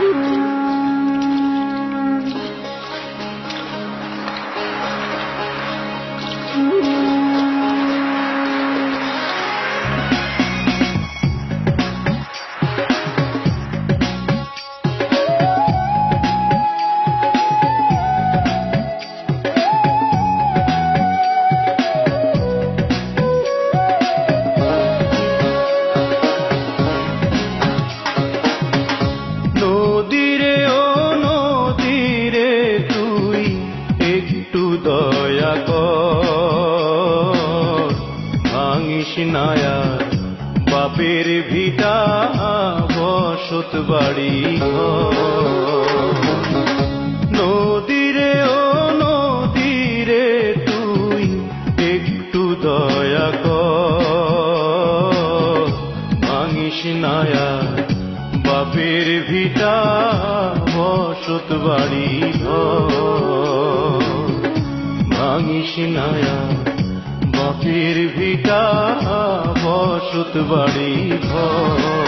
নদীরে নায়ার বাপের ভিটা বসত বাড়ি। নদীরে ও নদীরে তুই একটু দয়া কর ভাঙিস নায়ার বাপের ভিটা বসত বাড়ি। ভাঙিস নায়া বাপের ভিটা বসত বাড়ি ঘর।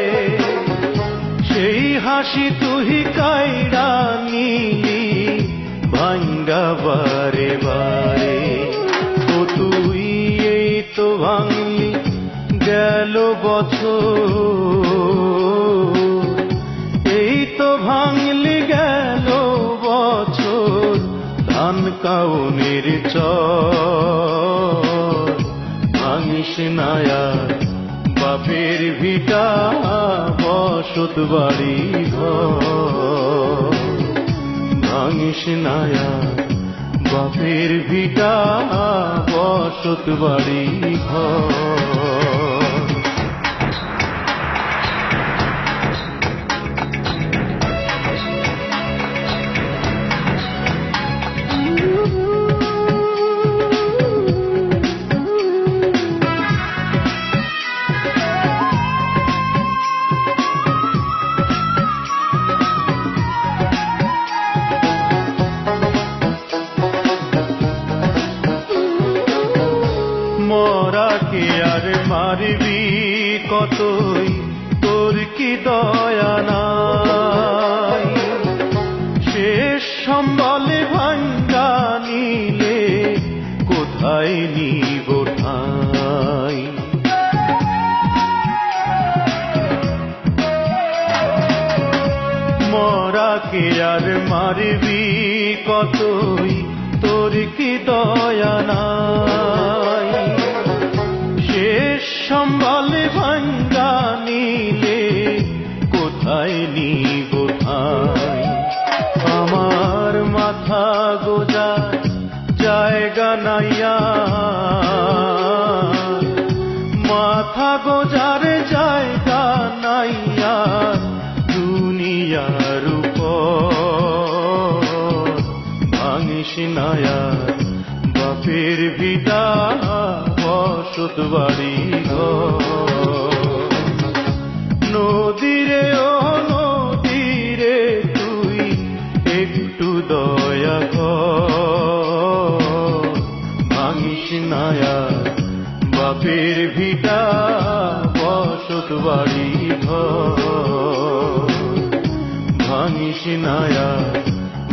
হাসি তুই কায়রা নিলি, ভাঙ্গা বারে বারে। ও তুই এই তো ভাঙলি, গেল বছর। এই তো ভাঙলি, গেল বছর, ধান কাউনের চর। ভাঙিস নায়ার বাপের ভিটা বসত বাড়ি ঘর। ভাঙিস নায়া বাপের ভিটা বসত বাড়ি ঘর। কতই, তোর কি দয়া নাই? শেষ সম্বলে ভাঙ্গা নিলে কোথায় নিব ঠাই? মরাকে আর মারবি কতই, তোর কি দয়া নাই? ভাঙ্গা নিলে কোথায় নিব ঠাই আমার মাথা গোজা, জায়গা নাইয়া মাথা গোজার জায়গা নাইয়া দুনিয়ার উপর। ভাঙিস নায়ার বাপের ভিটা বসত বাড়ি ঘর। নদীরে, ও নদীরে তুই একটু দয়া কর। নায়ার বাপের ভিটা, বসত বাড়ি ঘর। ভাঙিস নায়ার